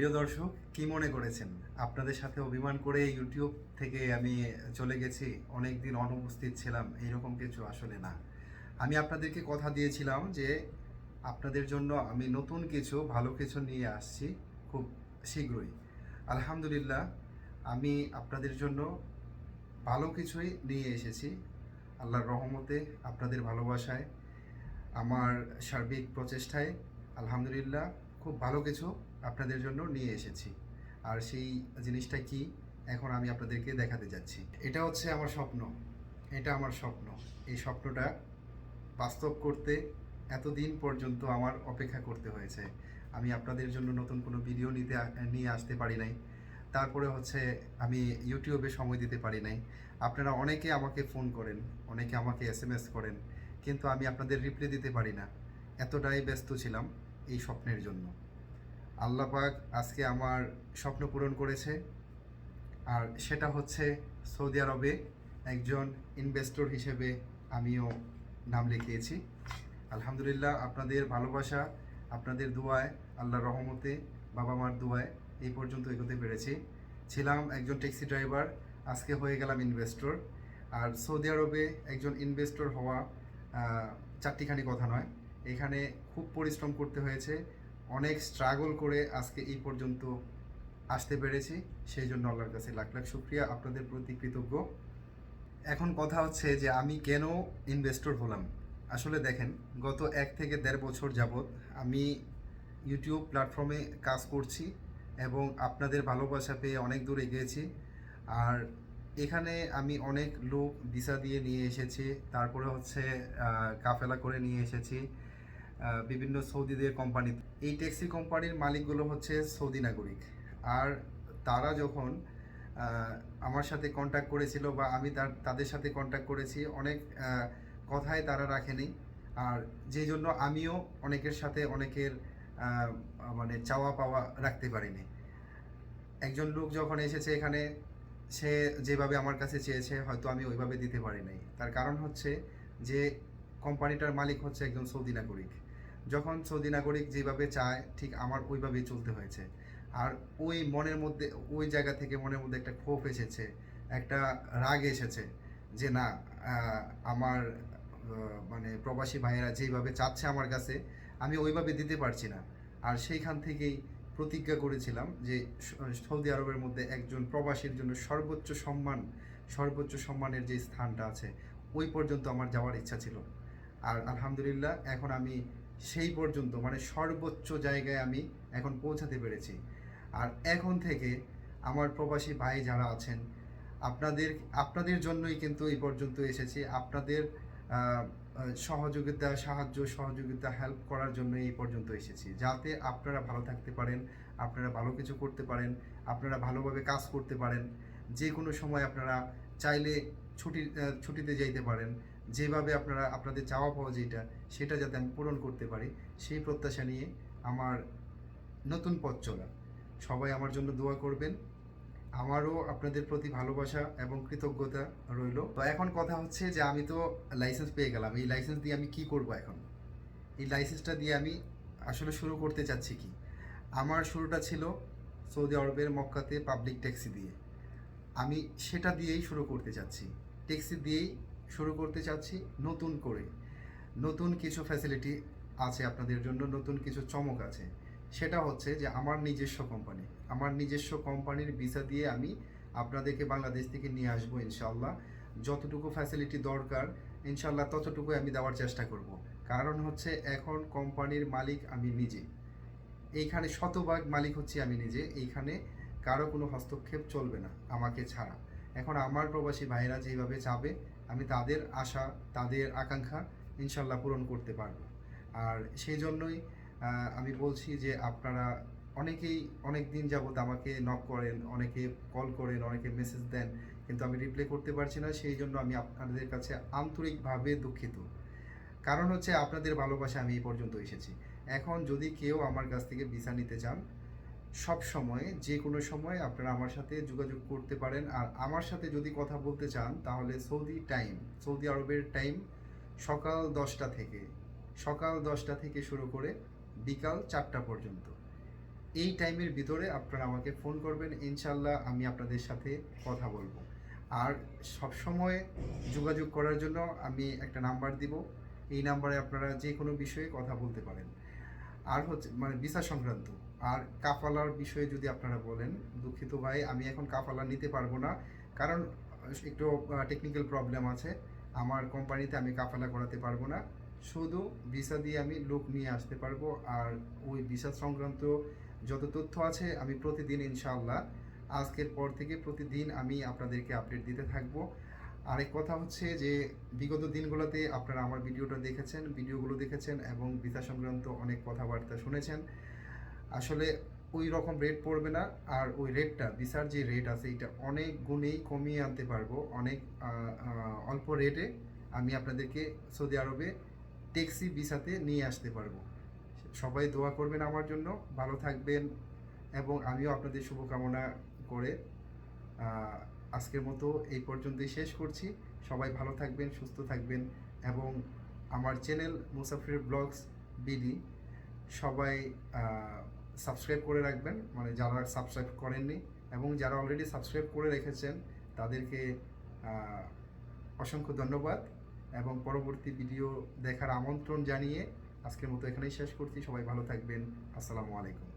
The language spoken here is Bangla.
প্রিয় দর্শক, কি মনে করেছেন? আপনাদের সাথে অভিমান করে ইউটিউব থেকে আমি চলে গেছি অনেক দিন অনুপস্থিত ছিলাম, এইরকম কিছু আসলে না। আমি আপনাদেরকে কথা দিয়েছিলাম যে, আপনাদের জন্য আমি নতুন কিছু, ভালো কিছু নিয়ে আসছি খুব শীঘ্রই। আলহামদুলিল্লাহ, আমি আপনাদের জন্য ভালো কিছুই নিয়ে এসেছি। আল্লাহর রহমতে, আপনাদের ভালোবাসায়, আমার সার্বিক প্রচেষ্টায়, আলহামদুলিল্লাহ, খুব ভালো কিছু আপনাদের জন্য নিয়ে এসেছি। আর সেই জিনিসটা কি? এখন আমি আপনাদেরকে দেখাতে যাচ্ছি। এটা হচ্ছে আমার স্বপ্ন। এটা আমার স্বপ্ন। এই স্বপ্নটা বাস্তব করতে এতদিন পর্যন্ত আমার অপেক্ষা করতে হয়েছে। আমি আপনাদের জন্য নতুন কোনো ভিডিও নিতে নিয়ে আসতে পারি নাই। তারপরে হচ্ছে আমি ইউটিউবে সময় দিতে পারি নাই। আপনারা অনেকে আমাকে ফোন করেন, অনেকে আমাকে এস এম এস করেন, কিন্তু আমি আপনাদের রিপ্লাই দিতে পারি না। এতটাই ব্যস্ত ছিলাম এই স্বপ্নের জন্য। আল্লাহ পাক আজকে আমার স্বপ্ন পূরণ করেছে। আর সেটা হচ্ছে সৌদি আরবে একজন ইনভেস্টর হিসেবে আমিও নাম লিখিয়েছি। আলহামদুলিল্লাহ আপনাদের ভালোবাসা, আপনাদের দোয়ায়, আল্লাহর রহমতে, বাবা মার দোয়ায় এই পর্যন্ত এগোতে পেরেছি। ছিলাম একজন ট্যাক্সি ড্রাইভার, আজকে হয়ে গেলাম ইনভেস্টর আর সৌদি আরবে একজন ইনভেস্টর হওয়া চারটিখানি কথা নয়। এখানে খুব পরিশ্রম করতে হয়েছে। অনেক স্ট্রাগল করে আজকে এই পর্যন্ত আসতে পেরেছি। সেই জন্য আল্লাহর কাছে লাখ লাখ শুক্রিয়া। আপনাদের প্রতি কৃতজ্ঞ। এখন কথা হচ্ছে যে আমি কেন ইনভেস্টর হলাম? আসলে দেখেন, গত এক থেকে দেড় বছর যাবৎ আমি ইউটিউব প্ল্যাটফর্মে কাজ করছি এবং আপনাদের ভালোবাসা পেয়ে অনেক দূর এগিয়েছি। আর এখানে আমি অনেক লোক ভিসা দিয়ে নিয়ে এসেছি, তারপরে হচ্ছে কাফেলা করে নিয়ে এসেছি। বিভিন্ন সৌদিদের কোম্পানি এই ট্যাক্সি কোম্পানির মালিকগুলো হচ্ছে সৌদি নাগরিক। আর তারা যখন আমার সাথে কন্ট্যাক্ট করেছিল বা আমি তাদের সাথে কন্ট্যাক্ট করেছি, অনেক কথাই তারা রাখেনি। আর যেই জন্য আমিও অনেকের সাথে অনেকের মানে চাওয়া পাওয়া রাখতে পারিনি। একজন লোক যখন এসেছে এখানে, সে যেভাবে আমার কাছে চেয়েছে, হয়তো আমি ওইভাবে দিতে পারি নাই। তার কারণ হচ্ছে যে কোম্পানিটার মালিক হচ্ছে একজন সৌদি নাগরিক। যখন সৌদি নাগরিক যেভাবে চায়, ঠিক আমার ওইভাবেই চলতে হয়েছে। আর ওই মনের মধ্যে, ওই জায়গা থেকে মনের মধ্যে একটা ক্ষোভ এসেছে, একটা রাগ এসেছে যে না আমার মানে প্রবাসী ভাইয়েরা যেভাবে চাচ্ছে আমার কাছে, আমি ওইভাবে দিতে পারছি না। আর সেইখান থেকেই প্রতিজ্ঞা করেছিলাম যে সৌদি আরবের মধ্যে একজন প্রবাসীর জন্য সর্বোচ্চ সম্মান, সর্বোচ্চ সম্মানের যে স্থানটা আছে, ওই পর্যন্ত আমার যাওয়ার ইচ্ছা ছিল। আর আলহামদুলিল্লাহ, এখন আমি সেই পর্যন্ত মানে সর্বোচ্চ জায়গায় আমি এখন পৌঁছাতে পেরেছি। আর এখন থেকে আমার প্রবাসী ভাই যারা আছেন, আপনাদের আপনাদের জন্যই কিন্তু এই পর্যন্ত এসেছি। আপনাদের সহযোগিতা, সাহায্য, সহযোগিতা হেল্প করার জন্য এই পর্যন্ত এসেছি। যাতে আপনারা ভালো থাকতে পারেন, আপনারা ভালো কিছু করতে পারেন, আপনারা ভালোভাবে কাজ করতে পারেন। যে কোনো সময় আপনারা চাইলে ছুটি ছুটিতে যাইতে পারেন। যেভাবে আপনারা, আপনাদের চাওয়া পাওয়া যেটা, সেটা যাতে আমি পূরণ করতে পারি, সেই প্রত্যাশা নিয়ে আমার নতুন পথ চলা। সবাই আমার জন্য দোয়া করবেন। আমারও আপনাদের প্রতি ভালোবাসা এবং কৃতজ্ঞতা রইল। তো এখন কথা হচ্ছে যে, আমি তো লাইসেন্স পেয়ে গেলাম। এই লাইসেন্স দিয়ে আমি কি করব এখন? এই লাইসেন্সটা দিয়ে আমি আসলে শুরু করতে চাচ্ছি কি? আমার শুরুটা ছিল সৌদি আরবের মক্কাতে পাবলিক ট্যাক্সি দিয়ে। আমি সেটা দিয়েই শুরু করতে চাচ্ছি। ট্যাক্সি দিয়েই শুরু করতে চাচ্ছি নতুন করে। নতুন কিছু ফ্যাসিলিটি আছে আপনাদের জন্য, নতুন কিছু চমক আছে। সেটা হচ্ছে যে আমার নিজস্ব কোম্পানি আমার নিজস্ব কোম্পানির ভিসা দিয়ে আমি আপনাদেরকে বাংলাদেশ থেকে নিয়ে আসব ইনশাল্লাহ যতটুকু ফ্যাসিলিটি দরকার ইনশাল্লাহ ততটুকু আমি দেওয়ার চেষ্টা করব। কারণ হচ্ছে এখন কোম্পানির মালিক আমি নিজে। এইখানে শতভাগ মালিক হচ্ছে আমি নিজে। এইখানে কারও কোনো হস্তক্ষেপ চলবে না আমাকে ছাড়া। এখন আমার প্রবাসী ভাইরা যেভাবে চাবে আমি তাদের আশা, তাদের আকাঙ্ক্ষা ইনশাল্লাহ পূরণ করতে পারব। আর সেই জন্যই আমি বলছি যে আপনারা অনেকেই অনেক দিন যাবত আমাকে নক করেন, অনেকে কল করেন, অনেকে মেসেজ দেন, কিন্তু আমি রিপ্লাই করতে পারছি না। সেই জন্য আমি আপনাদের কাছে আন্তরিকভাবে দুঃখিত। কারণ হচ্ছে আপনাদের ভালোবাসা আমি এই পর্যন্ত এসেছি। এখন যদি কেউ আমার কাছ থেকে ভিসা নিতে চান সব সময়, যে কোনো সময় আপনারা আমার সাথে যোগাযোগ করতে পারেন। আর আমার সাথে যদি কথা বলতে চান, তাহলে সৌদি টাইম, সৌদি আরবের টাইম সকাল দশটা থেকে, সকাল দশটা থেকে শুরু করে বিকাল চারটা পর্যন্ত। এই টাইমের ভিতরে আপনারা আমাকে ফোন করবেন, ইনশাল্লাহ আমি আপনাদের সাথে কথা বলব। আর সব সময় যোগাযোগ করার জন্য আমি একটা নাম্বার দিব। এই নাম্বারে আপনারা যে কোনো বিষয়ে কথা বলতে পারেন। আর হচ্ছে মানে ভিসা সংক্রান্ত। আর কাফালার বিষয়ে যদি আপনারা বলেন, দুঃখিত ভাই, আমি এখন কাফালা নিতে পারব না। কারণ, একটু টেকনিক্যাল প্রবলেম আছে। আমার কোম্পানিতে আমি কাফালা করাতে পারব না। শুধু ভিসা দিয়ে আমি লোক নিয়ে আসতে পারব। আর ওই ভিসা সংক্রান্ত যত তথ্য আছে, আমি প্রতিদিন ইনশাআল্লাহ, আজকের পর থেকে প্রতিদিন আমি আপনাদেরকে আপডেট দিতে থাকব। আরেক কথা হচ্ছে যে, বিগত দিনগুলোতে আপনারা আমার ভিডিওটা দেখেছেন, ভিডিওগুলো দেখেছেন এবং ভিসা সংক্রান্ত অনেক কথাবার্তা শুনেছেন। আসলে ওই রকম রেট পড়বে না, আর ওই রেটটা ভিসার যে রেট আছে, এটা অনেক গুণেই কমিয়ে আনতে পারব, অনেক অল্প রেটে আমি আপনাদেরকে সৌদি আরবে ট্যাক্সি ভিসাতে নিয়ে আসতে পারব। সবাই দোয়া করবেন আমার জন্য, ভালো থাকবেন, এবং আমিও আপনাদের শুভকামনা করে আজকের মতো এই পর্যন্তই শেষ করছি। সবাই ভালো থাকবেন, সুস্থ থাকবেন, এবং আমার চ্যানেল মুসাফির ব্লগস বিডি, সবাই সাবস্ক্রাইব করে রাখবেন মানে যারা সাবস্ক্রাইব করেননি এবং যারা অলরেডি সাবস্ক্রাইব করে রেখেছেন, তাদেরকে অসংখ্য ধন্যবাদ এবং পরবর্তী ভিডিও দেখার আমন্ত্রণ জানিয়ে আজকের মতো এখানেই শেষ করছি। সবাই ভালো থাকবেন। আসসালামু আলাইকুম।